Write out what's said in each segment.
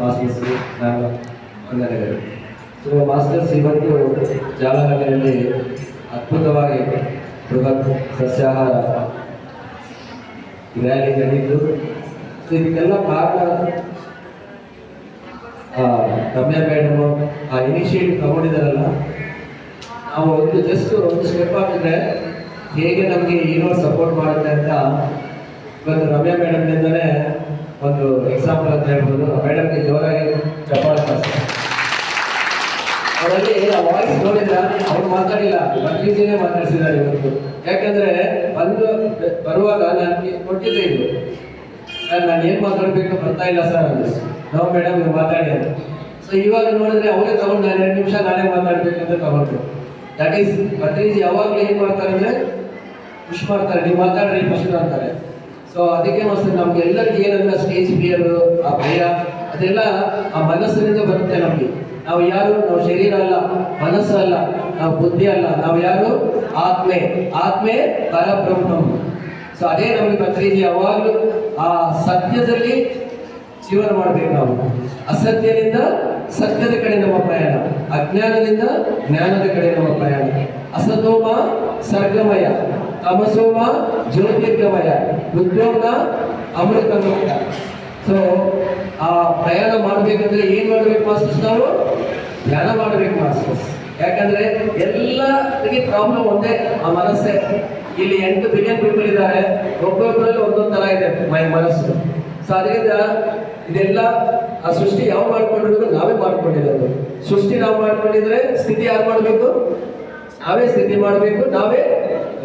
Masters ನಾನು so masters ಇವತ್ತು ಜಾಲಹಳ್ಳಿಯಲ್ಲಿ ಅದ್ಭುತವಾಗಿ ಬೃಹತ್ ಸಸ್ಯಾಹಾರ ರ್ಯಾಲಿ ನಡೆಯಿತು ಸೊ ಇದಕ್ಕೆಲ್ಲ ಕಾರಣ ರಮ್ಯಾ ಮೇಡಮ್ ಆ ಇನಿಷಿಯೇಟಿವ್ ತಗೊಂಡಿದ್ದಾರಲ್ಲ. ನಾವು ಒಂದು ಜಸ್ಟ್ ಒಂದು ಸ್ಟೆಪ್ ಹಾಕಿದ್ರೆ ಹೇಗೆ ನಮಗೆ ಏನೋ ಸಪೋರ್ಟ್ ಮಾಡುತ್ತೆ ಅಂತ ಇವತ್ತು ರಮ್ಯಾ ಮೇಡಮ್ನಿಂದಲೇ ಒಂದು ಎಕ್ಸಾಂಪಲ್ ಅಂತ ಹೇಳ್ಬೋದು. ಮೇಡಮ್ಗೆ ಜೋರಾಗಿ ಚಪ್ಪಾಳೆ ಅವರಲ್ಲಿ ವಾಯ್ಸ್ ನೋಡಿದ್ರ ಅವ್ರು ಮಾತಾಡಿಲ್ಲ. ಭಟ್ರಿಜಿನೇ ಮಾತಾಡಿಸಿದ್ದಾರೆ ಇವತ್ತು. ಯಾಕಂದ್ರೆ ಬಂದು ಬರುವಾಗ ನನಗೆ ಕೊಟ್ಟಿದ್ದೆ ಇದು. ಸರ್, ನಾನು ಏನು ಮಾತಾಡಬೇಕು ಬರ್ತಾ ಇಲ್ಲ ಸರ್ ಅಂದ್ರೆ ನಾವು ಮೇಡಮ್ ನೀವು ಮಾತಾಡಿ ಅಂತ. ಸೊ ಇವಾಗ ನೋಡಿದ್ರೆ ಅವರೇ ತಗೊಂಡು ನಾನು ಎರಡು ನಿಮಿಷ ನಾನೇ ಮಾತಾಡ್ಬೇಕು ಅಂತ ತಗೊಂಡು ದಟ್ ಈಸ್ ಭಟ್ರಿಜಿ ಯಾವಾಗಲೂ ಏನು ಮಾಡ್ತಾರೆ ಅಂದರೆ ಖುಷಿ ಮಾಡ್ತಾರೆ. ನೀವು ಮಾತಾಡ್ರಿ ಫಸ್ಟ್ ಅಂತಾರೆ ಸೊ ಅದಕ್ಕೆ ನಮ್ಗೆ ಎಲ್ಲರಿಗೂ ಏನಂದ್ರೆ ಸ್ಟೇಜ್ ಫಿಯರ್ ಆ ಭಯ, ಅದೆಲ್ಲ ಆ ಮನಸ್ಸಿನಿಂದ ಬರುತ್ತೆ ನಮಗೆ. ನಾವು ಯಾರು, ನಾವು ಶರೀರ ಅಲ್ಲ, ಮನಸ್ಸು ಅಲ್ಲ, ನಾವು ಬುದ್ಧಿ ಅಲ್ಲ, ನಾವು ಯಾರು? ಆತ್ಮೆ. ಆತ್ಮೆ ಪರಬ್ರಹ್ಮ. ಸೊ ಅದೇ ನಮಗೆ ಪ್ರತಿನಿಧಿ ಯಾವಾಗಲೂ ಆ ಸತ್ಯದಲ್ಲಿ ಜೀವನ ಮಾಡಬೇಕು ನಾವು. ಅಸತ್ಯದಿಂದ ಸತ್ಯದ ಕಡೆ ನಮ್ಮ ಪ್ರಯಾಣ. ಅಜ್ಞಾನದಿಂದ ಜ್ಞಾನದ ಕಡೆ ನಮ್ಮ ಪ್ರಯಾಣ. ಅಸತೋಮ ಸರ್ಗಮಯ, ತಮಸೋಮ, ಜ್ಯೋತಿರ್ಗಮಯ, ಉದ್ಯೋಗ, ಅಮೃತಮಯ. ಸೊ ಆ ಪ್ರಯಾಣ ಮಾಡಬೇಕಂದ್ರೆ ಏನ್ ಮಾಡ್ಬೇಕು ಮಾಸ್ಟರ್ಸ್ ನಾವು? ಧ್ಯಾನ ಮಾಡ್ಬೇಕು ಮಾಸ್ಟರ್ಸ್. ಯಾಕಂದ್ರೆ ಎಲ್ಲರಿಗೆ ಪ್ರಾಬ್ಲಮ್ ಒಂದೇ, ಆ ಮನಸ್ಸೇ. ಇಲ್ಲಿ ಎಂಟು ಬಿಲಿಯನ್ ಪೀಪಲ್ ಇದ್ದಾರೆ. ಒಬ್ಬೊಬ್ಬರಲ್ಲಿ ಒಂದೊಂದು ತರ ಇದೆ ಮೈ- ಮನಸ್ಸು. ಸೊ ಅದರಿಂದ ಇದೆಲ್ಲ, ಆ ಸೃಷ್ಟಿ ಯಾವ ಮಾಡ್ಕೊಂಡಿರೋದು? ನಾವೇ ಮಾಡ್ಕೊಂಡಿರೋದು. ಸೃಷ್ಟಿ ನಾವು ಮಾಡ್ಕೊಂಡಿದ್ರೆ ಸ್ಥಿತಿ ಯಾರು ಮಾಡಬೇಕು? ನಾವೇ ಸ್ಥಿತಿ ಮಾಡಬೇಕು, ನಾವೇ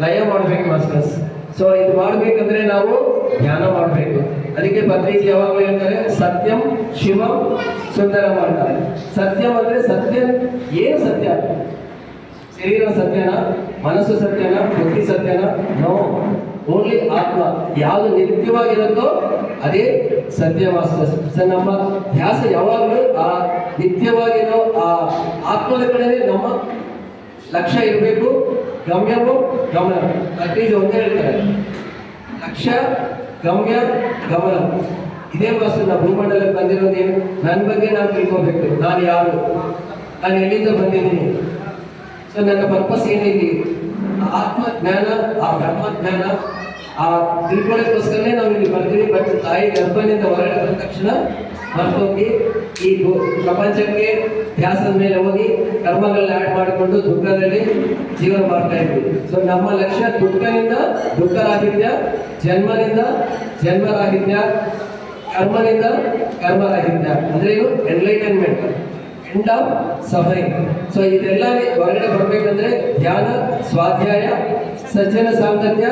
ಲಯ ಮಾಡಬೇಕು ಮಾಸ್ಟರ್ಸ್. ಸೊ ಇದು ಮಾಡಬೇಕಂದ್ರೆ ನಾವು ಧ್ಯಾನ ಮಾಡಬೇಕು. ಅದಕ್ಕೆ ಭದ್ರೀಜಿ ಯಾವಾಗಲೂ ಹೇಳ್ತಾರೆ, ಸತ್ಯಂ ಶಿವಂ ಸುಂದರ ಮಾಡ್ತಾರೆ. ಸತ್ಯಂ ಅಂದ್ರೆ ಸತ್ಯ ಏನು ಸತ್ಯ? ಶರೀರ ಸತ್ಯನ, ಮನಸ್ಸು ಸತ್ಯನ, ಬುದ್ಧಿ ಸತ್ಯನ? ನೋ ಓನ್ಲಿ ಆತ್ಮ. ಯಾವುದು ನಿತ್ಯವಾಗಿರುತ್ತೋ ಅದೇ ಸತ್ಯ ಮಾಸ್ಟರ್ಸ್. ಸೊ ನಮ್ಮ ಧ್ಯಾಸ ಯಾವಾಗಲೂ ಆ ನಿತ್ಯವಾಗಿರೋ ಆ ಆತ್ಮದ ಕಡೆನೇ ನಮ್ಮ ಲಕ್ಷ್ಯ ಇರಬೇಕು ಗಮ್ಯವು ಗಮನ. ಅಟ್ಲೀಸ್ಟ್ ಒಂದೇ ಹೇಳ್ತಾರೆ. ಲಕ್ಷ್ಯ ಗಮ್ಯ, ಗಮನ. ಇದೇ ಮಾಸ್ಟರ್ ನಾವು ಭೂಮಂಡಲಕ್ಕೆ ಬಂದಿರೋದೇನು ನನ್ನ ಬಗ್ಗೆ ನಾನು ತಿಳ್ಕೋಬೇಕು. ನಾನು ಯಾರು? ನಾನು ಎಲ್ಲಿಂದ ಬಂದಿದ್ದೀನಿ? ಸೊ ನನ್ನ ಪರ್ಪಸ್ ಏನಿದೆ ಆತ್ಮಜ್ಞಾನ ಆತ್ಮ ಆ ಬ್ರಹ್ಮಜ್ಞಾನ, ಆ ತಿಳ್ಕೊಳ್ಳೋಕ್ಕೋಸ್ಕರನೇ ನಾವು ಇಲ್ಲಿ ಬರ್ತೀವಿ. ಬಟ್ ತಾಯಿ ಗರ್ಭನಿಂದ ಹೊರಗಡೆ ಬಂದ ತಕ್ಷಣ ಮರ್ತೋಗಿ ಈ ಪ್ರಪಂಚಕ್ಕೆ ಧ್ಯಾಸದ ಮೇಲೆ ಹೋಗಿ ಕರ್ಮಗಳನ್ನ ಆ್ಯಡ್ ಮಾಡಿಕೊಂಡು ದುಃಖದಲ್ಲಿ ಜೀವನ ಮಾಡ್ತಾ ಇದ್ವಿ ಸೊ ನಮ್ಮ ಲಕ್ಷ್ಯ ದುಃಖದಿಂದ ದುಃಖರಾಗಿದ್ಯ ಜನ್ಮದಿಂದ ಜನ್ಮರಾಹಿತ್ಯ, ಕರ್ಮದಿಂದ ಕರ್ಮರಾಹಿತ್ಯ. ಅಂದ್ರೆ ಇದು enlightenment end of suffering so ಇದೆಲ್ಲ ಹೊರಗಡೆ ಬರಬೇಕಂದ್ರೆ ಧ್ಯಾನ, ಸ್ವಾಧ್ಯಾಯ, ಸಜ್ಜನ ಸಾಂಗತ್ಯ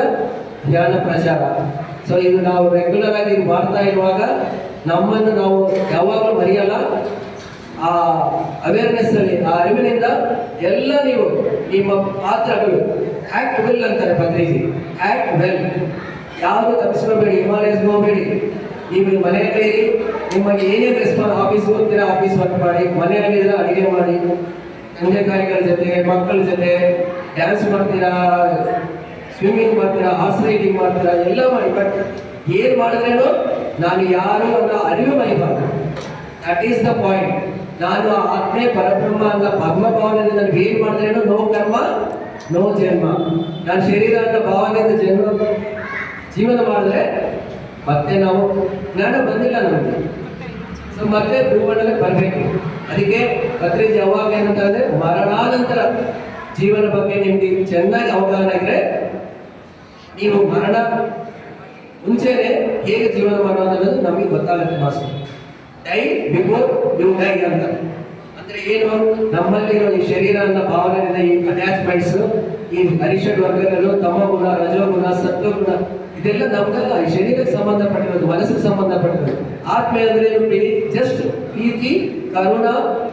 ಧ್ಯಾನ ಪ್ರಚಾರ. ಸೊ ಇದು ನಾವು ರೆಗ್ಯುಲರ್ ಆಗಿ ಮಾಡ್ತಾ ಇರುವಾಗ ನಮ್ಮನ್ನು ನಾವು ಯಾವಾಗಲೂ ಮರೆಯಲ್ಲ. ಆ ಅವೇರ್ನೆಸ್ ಅಲ್ಲಿ, ಆ ಅರಿವಿನಿಂದ ಎಲ್ಲ ನೀವು ನಿಮ್ಮ ಪಾತ್ರಗಳು ಆಕ್ಟ್ ವೆಲ್ ಅಂತಾರೆ ಪತ್ರಿಕೆ. ಆಕ್ಟ್ ವೆಲ್ ಯಾರು ತಪ್ಪಿಸ್ಕೋಬೇಡಿ ಹಿಮಾಲಯಸ್ ಹೋಗಬೇಡಿ ನೀವು ಮನೆಯಲ್ಲೇ ಇರಿ, ನಿಮಗೆ ಏನೇನು ರೆಸ್ಪಾನ್ಸ್ ಆಫೀಸ್ ಹೋಗ್ತೀರಾ ಆಫೀಸ್ ವರ್ಕ್ ಮಾಡಿ ಮನೆಯಲ್ಲಿದ್ರೆ ಅಡುಗೆ ಮಾಡಿ ತಂದೆ ತಾಯಿಗಳ ಜೊತೆ, ಮಕ್ಕಳ ಜೊತೆ ಡ್ಯಾನ್ಸ್ ಮಾಡ್ತೀರಾ ಸ್ವಿಮ್ಮಿಂಗ್ ಮಾಡ್ತೀರಾ ಹಾರ್ಸ್ ರೈಡಿಂಗ್ ಮಾಡ್ತೀರಾ, ಎಲ್ಲ ಮಾಡಿ. ಬಟ್ ಏನ್ ಮಾಡಿದ್ರೇನು, ನಾನು ಯಾರು ಅನ್ನೋ ಅರಿವು ಮರಿಬಾರ್ದು ದಟ್ ಈಸ್ ದ ಪಾಯಿಂಟ್ ನಾನು ಆತ್ಮೆ ಪರಬ್ರಹ್ಮ ಅಂತ ಭಗವ ಭಾವನೆಯಿಂದ ನನಗೆ ಏನು ಮಾಡಿದ್ರೇನು ನೋ ಕರ್ಮ, ನೋ ಜನ್ಮ. ನಾನು ಶರೀರ ಅಂತ ಭಾವನೆಯಿಂದ ಜನ್ಮ ಜೀವನ ಮಾಡಿದ್ರೆ ಮತ್ತೆ ನಾವು ಜ್ಞಾನ ಬಂದಿಲ್ಲ ನಮಗೆ. ಸೊ ಮತ್ತೆ ಭೂಮಂಡಲಕ್ಕೆ ಬರಬೇಕು. ಅದಕ್ಕೆ ಪತ್ರಿ ಯಾವಾಗ ಏನಂತಂದ್ರೆ ಮರಣಾನಂತರ. ಜೀವನ ಬಗ್ಗೆ ನಿಮಗೆ ಚೆನ್ನಾಗಿ ಅವಗಾಹನ ಇದ್ರೆ ನೀವು ಮರಣ ಮುಂಚೆನೆ ಹೇಗೆ ಜೀವನ ಮಾಡೋದು ಅನ್ನೋದು ನಮಗೆ ಗೊತ್ತಾಗುತ್ತೆ master. Die before you die ಅಂತ. ಅಂದ್ರೆ ಏನು? ನಮ್ಮಲ್ಲಿರೋ ಈ ಶರೀರ ಅನ್ನೋ ಭಾವನೆಯಿಂದ ಈ ಅಟ್ಯಾಚ್ಮೆಂಟ್ಸ್ ಈ ಅರಿಷಡ್ ವರ್ಗಗಳು ತಮ ಗುಣ ರಜೋಗುಣ, ಸತ್ವಗುಣ, ಇದೆಲ್ಲ ನಮ್ಗಲ್ಲ ಈ ಶರೀರಕ್ಕೆ ಸಂಬಂಧಪಟ್ಟಿರೋದು ಮನಸ್ಸಿಗೆ ಸಂಬಂಧಪಟ್ಟಿರೋದು ಆತ್ಮೆ ಅಂದ್ರೆ ಜಸ್ಟ್ ಪ್ರೀತಿ, ಕರುಣ,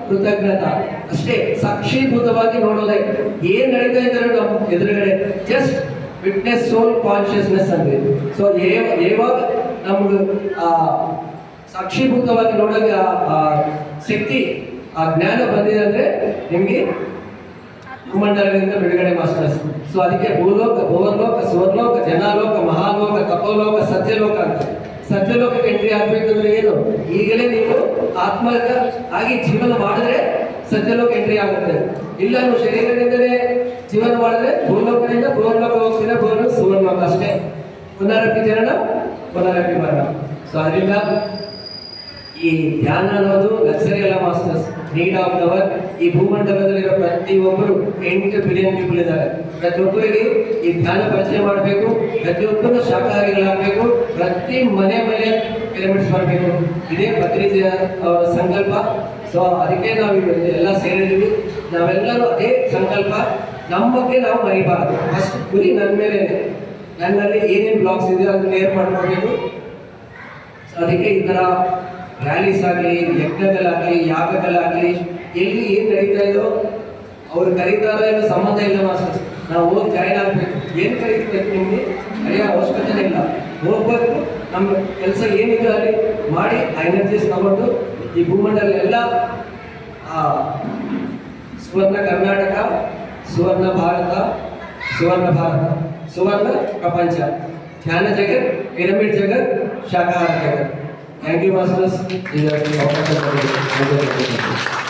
ಕೃತಜ್ಞತ. ಅಷ್ಟೇ, ಸಾಕ್ಷೀಭೂತವಾಗಿ ನೋಡೋದೇ. ಏನ್ ನಡೀತಾ ಇದ್ದಾರೆ ನಮ್ಮ ಎದುರುಗಡೆ. ಜಸ್ಟ್ ವಿಟ್ನೆಸ್ ಸೋಲ್ ಕಾನ್ಶಿಯಸ್ನೆಸ್ ಅಂದ್ರೆ. ಸೊ ಯಾವಾಗ ನಮ್ಗೆ, ಆ ಸಾಕ್ಷೀಭೂತವಾಗಿ ನೋಡೋಕೆ ಆ ಶಕ್ತಿ, ಆ ಜ್ಞಾನ ಬಂದಿದೆ ಅಂದ್ರೆ ನಿಮಗೆ ಭೂಮಂಡಲದಿಂದ ಬಿಡುಗಡೆ ಮಾಸ್ಟರ್ಸ್ ಸೊ ಅದಕ್ಕೆ ಭೂಲೋಕ ಭುವರ್ಲೋಕ ಸ್ವರ್ಲೋಕ, ಜನಾಲೋಕ, ಮಹಾಲೋಕ, ತಪೋಲೋಕ, ಸತ್ಯಲೋಕ ಅಂತ. ಸತ್ಯಲೋಕಕ್ಕೆ ಎಂಟ್ರಿ ಆಗ್ಬೇಕಂದ್ರೆ ಏನು? ಈಗಲೇ ನೀವು ಆತ್ಮ ಆಗಿ ಜೀವನ ಮಾಡಿದ್ರೆ ಸತ್ಯಲೋಕ ಎಂಟ್ರಿ ಆಗುತ್ತೆ. ಇಲ್ಲ ನೀವು ಶರೀರದಿಂದಲೇ ಜೀವನ ಮಾಡಿದ್ರೆ ಭೂಲೋಕದಿಂದ ಭೂಲೋಕ ಹೋಗ್ತೀರ? ಭೂಲೋಕ ಸುವರ್ಲೋಕ ಅಷ್ಟೇ. ಪುನರಪಿ ಜನನ ಪುನರಪಿ ಮರಣ ಸೊ ಅದರಿಂದ ಈ ಧ್ಯಾನ ಅನ್ನೋದು ಲಕ್ಸರಿ ಅಲ್ಲ, ಮಾಸ್ಟರ್ಸ್. ನೀಡ್ ಆಫ್ ಅವರ್ ಈ ಭೂಮಂಡಲದಲ್ಲಿರೋ ಪ್ರತಿಯೊಬ್ಬರು ಎಂಟು ಬಿಲಿಯನ್ ಪೀಪಲ್ ಇದ್ದಾರೆ. ಪ್ರತಿಯೊಬ್ಬರಿಗೆ ಈ ಧ್ಯಾನ ಪರಿಚಯ ಮಾಡಬೇಕು. ಪ್ರತಿಯೊಬ್ಬರು ಶಾಖಾಹಾರಿಗಳಾಗಬೇಕು. ಪ್ರತಿ ಮನೆ ಮನೆ ಪಿರಮಿಡ್ಸ್ ಮಾಡಬೇಕು. ಇದೇ ಪತ್ರಿಕೆಯ ಸಂಕಲ್ಪ. ಸೊ ಅದಕ್ಕೆ ನಾವು ಎಲ್ಲ ಸೇರಿದ್ದೀವಿ. ನಾವೆಲ್ಲರೂ ಅದೇ ಸಂಕಲ್ಪ. ನಮ್ಮ ಬಗ್ಗೆ ನಾವು ಮರಿಬಾರದು. ಫಸ್ಟ್ ಗುರಿ ನನ್ನ ಮೇಲೆ. ನನ್ನಲ್ಲಿ ಏನೇನು ಬ್ಲಾಕ್ಸ್ ಇದೆಯೋ ಅದನ್ನ ಕ್ಲಿಯರ್ ಮಾಡ್ಕೋಬೇಕು ಸೊ ಅದಕ್ಕೆ ಈ ಥರ ರ್ಯಾಲೀಸ್ ಆಗಲಿ ಯಜ್ಞಗಳಾಗಲಿ ಯಾಗಗಳಾಗಲಿ ಎಲ್ಲಿ ಏನು ನಡೀತಾ ಇದೋ ಅವ್ರು ಕರೀತಾರೋ ಏನೋ ಸಂಬಂಧ ಇಲ್ಲ ಮಾಸ್ಟರ್. ನಾವು ಹೋಗಿ ಜಾಯ್ನ್ ಏನು ಕರೀಬೇಕು ನಿಮಗೆ? ಕರೆಯೋ ಅವಶ್ಯಕತೆ ಇಲ್ಲ. ಹೋಗ್ಬೇಕು. ನಮ್ಮ ಕೆಲಸ ಏನಿದೆ ಅಲ್ಲಿ ಮಾಡಿ ಆ ಎನರ್ಜೀಸ್ ತಗೊಂಡು ಈ ಭೂಮಂಡಲ ಎಲ್ಲ ಆ, ಸುವರ್ಣ ಕರ್ನಾಟಕ ಸುವರ್ಣ ಭಾರತ ಸುವರ್ಣ ಭಾರತ ಸುವರ್ಣ ಪ್ರಪಂಚ. ಧ್ಯಾನ ಜಗತ್ ಪಿರಮಿಡ್ ಜಗತ್ ಶಾಖಾಹಾರ ಜಗತ್. Thank you, Masters. These are the officers of the